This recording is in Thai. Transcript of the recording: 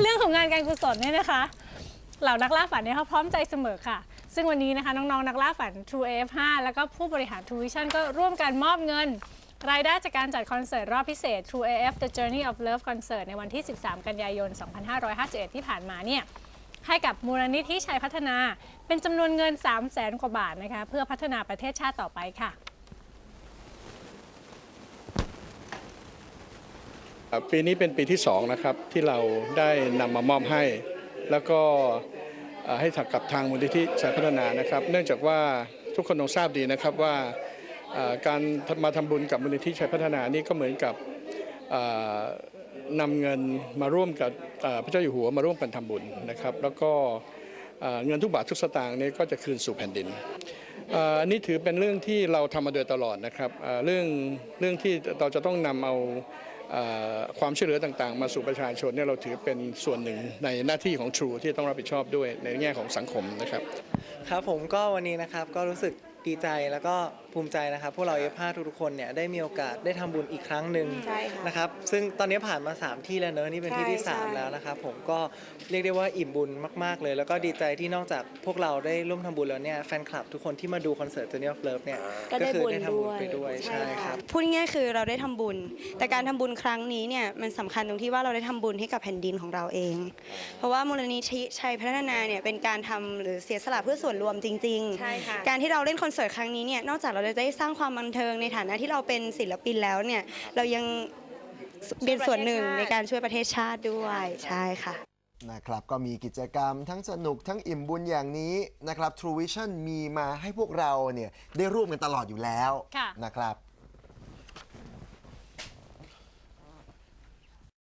เรื่องของงานการกุศลเนี่ยนะคะ เหล่านักล่าฝันเนี่ยเขาพร้อมใจเสมอค่ะ ซึ่งวันนี้นะคะน้องๆนักล่าฝัน True AF5 แล้วก็ผู้บริหาร True Vision ก็ร่วมกันมอบเงิน รายได้จากการจัดคอนเสิร์ตรอบพิเศษ True AF The Journey of Love Concert ในวันที่ 13 กันยายน 2551 ที่ผ่านมาเนี่ยให้กับมูลนิธิชัยพัฒนา เป็นจำนวนเงิน 3 0 0แสนกว่าบาทนะคะ เพื่อพัฒนาประเทศชาติต่อไปค่ะ ปีนี้เป็นปีที่สองนะครับที่เราได้นำมามอบให้ แล้วก็ให้กับทางมูลนิธิสายพัฒนานะครับ เนื่องจากว่าทุกคนต้องทราบดีนะครับว่าการมาทำบุญกับมูลนิธิชัยพัฒนานี่ก็เหมือนกับนำเงินมาร่วมกับพระเจ้าอยู่หัวมาร่วมกันทำบุญนะครับ แล้วก็เงินทุกบาททุกสตางค์นี้ก็จะคืนสู่แผ่นดินอันนี้ถือเป็นเรื่องที่เราทำมาโดยตลอดนะครับเรื่องเรื่องที่เราจะต้องนำเอาเอ่อ ความช่วยเหลือต่างๆ มาสู่ประชาชนเนี่ยเราถือเป็นส่วนหนึ่งในหน้าที่ของ True ที่ต้องรับผิดชอบด้วยในแง่ของสังคมนะครับ ครับผมก็วันนี้นะครับก็รู้สึก ดีใจแล้วก็ภูมิใจนะครับ พวกเรา F5 ทุกๆคนเนี่ยได้มีโอกาสได้ทำบุญอีกครั้งหนึ่งใช่ค่ะนะครับ ซึ่งตอนนี้ผ่านมา 3 ที่แล้วเนอะนี่เป็นที่ที่ ใช่3ใช่แล้วนะครับ ผมก็เรียกได้ว่าอิ่มบุญมาก ๆ เลย แล้วก็ดีใจที่นอกจากพวกเราได้ร่วมทำบุญแล้วเนี่ยแฟนคลับทุกคนที่มาดูคอนเสิร์ต Journey of Love เนี่ยก็ได้คืบุญได้ทำบุญด้วยไปด้วยใช่ครับ พูดง่ายๆคือเราได้ทำบุญ แต่การทำบุญครั้งนี้เนี่ยมันสำคัญตรงที่ว่าเราได้ทำบุญให้กับแผ่นดินของเราเอง เพราะว่ามูลนิธิชัยพัฒนาเนี่ยเป็นการทำหรือเสียสละเพื่อส่วนรวมจริง ๆ ใช่ค่ะ การที่เราเล่นคอนเสิร์ตครั้งนี้เนี่ยนอกจากเราจะได้สร้างความบันเทิงในฐานะที่เราเป็นศิลปินแล้วเนี่ยเรายังเป็นส่วนหนึ่งในการช่วยประเทศชาติด้วยใช่ค่ะนะครับก็มีกิจกรรมทั้งสนุกทั้งอิ่มบุญอย่างนี้นะครับ True Vision มีมาให้พวกเราเนี่ยได้ร่วมกันตลอดอยู่แล้วค่ะนะครับ